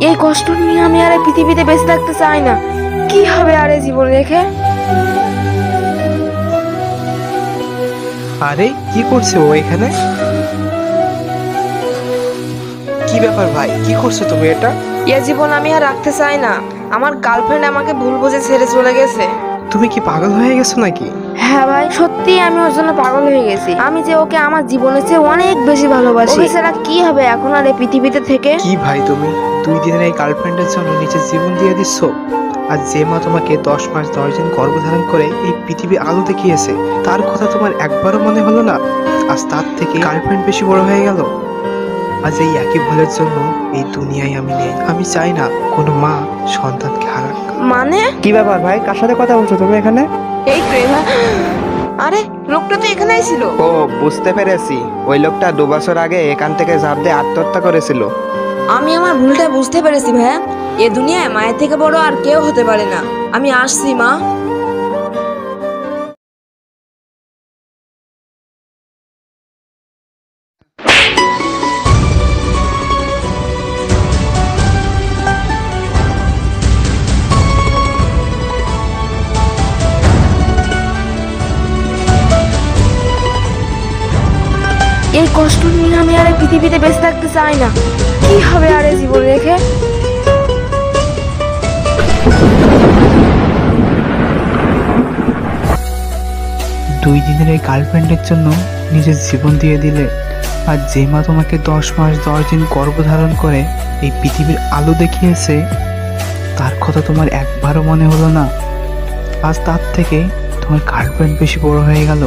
কষ্ট নিয়ে আমি আর পৃথিবীতে বেঁচে থাকতে চাই না। কি হবে আরে এই জীবন রেখে আরে কি করছে ও এখানে? কি ব্যাপার ভাই? কি করছ তুমি এটা? এ জীবন আমি আর রাখতে চাই না। আমার গার্লফ্রেন্ড আমাকে ভুল বুঝে ছেড়ে চলে গেছে। তুমি কি পাগল হয়ে গেছো নাকি? হ্যাঁ ভাই সত্যি আমি ওর জন্য পাগল হয়ে গেছি। আমি যে ওকে আমার জীবনের চেয়ে অনেক বেশি ভালোবাসি। ওকে ছাড়া কি হবে এখন আর এই পৃথিবীতে থেকে? কি ভাই তুমি? দুই দিনের এই গার্লফ্রেন্ডের জন্য নিজের জীবন দিয়ে দিচ্ছ। আর যে মা তোমাকে দশ মাস দশ দিন গর্ভধারণ করে এই পৃথিবী আলো দেখিয়েছে তার কথা তোমার একবারও মনে হলো না? আজ তার থেকে গার্লফ্রেন্ড বেশি বড় হয়ে গেল। আজ এই একই ভুলের জন্য এই দুনিয়ায় আমি নেই। আমি চাই না কোনো মা সন্তানকে হারাক। মানে? কি ব্যাপার ভাই? কার সাথে কথা বলছো তুমি এখানে? এই প্রেমা। আরে লোকটা তো এখানেই ছিল ও বুঝতে পেরেছি। ওই লোকটা দু বছর আগে এখান থেকে ঝাঁপ দিয়ে আত্মহত্যা করেছিল। আমি আমার ভুলটা বুঝতে পেরেছি ভাইয়া। এ দুনিয়ায় মায়ের থেকে বড় আর কেউ হতে পারে না। আমি আসছি মা। এই কষ্ট নিয়ে আমি আর পৃথিবীতে বেঁচে থাকতে চাই না। কি হবে আর জীবন রেখে? দুই দিনের এই গার্লফ্রেন্ডের জন্য নিজের জীবন দিয়ে দিলে আর যে মা তোমাকে দশ মাস, দশ দিন গর্ভধারণ করে এই পৃথিবীর আলো দেখিয়েছে, তার কথা তোমার একবারও মনে হলো না। আজ তার থেকে তোমার গার্লফ্রেন্ড বেশি বড় হয়ে গেল।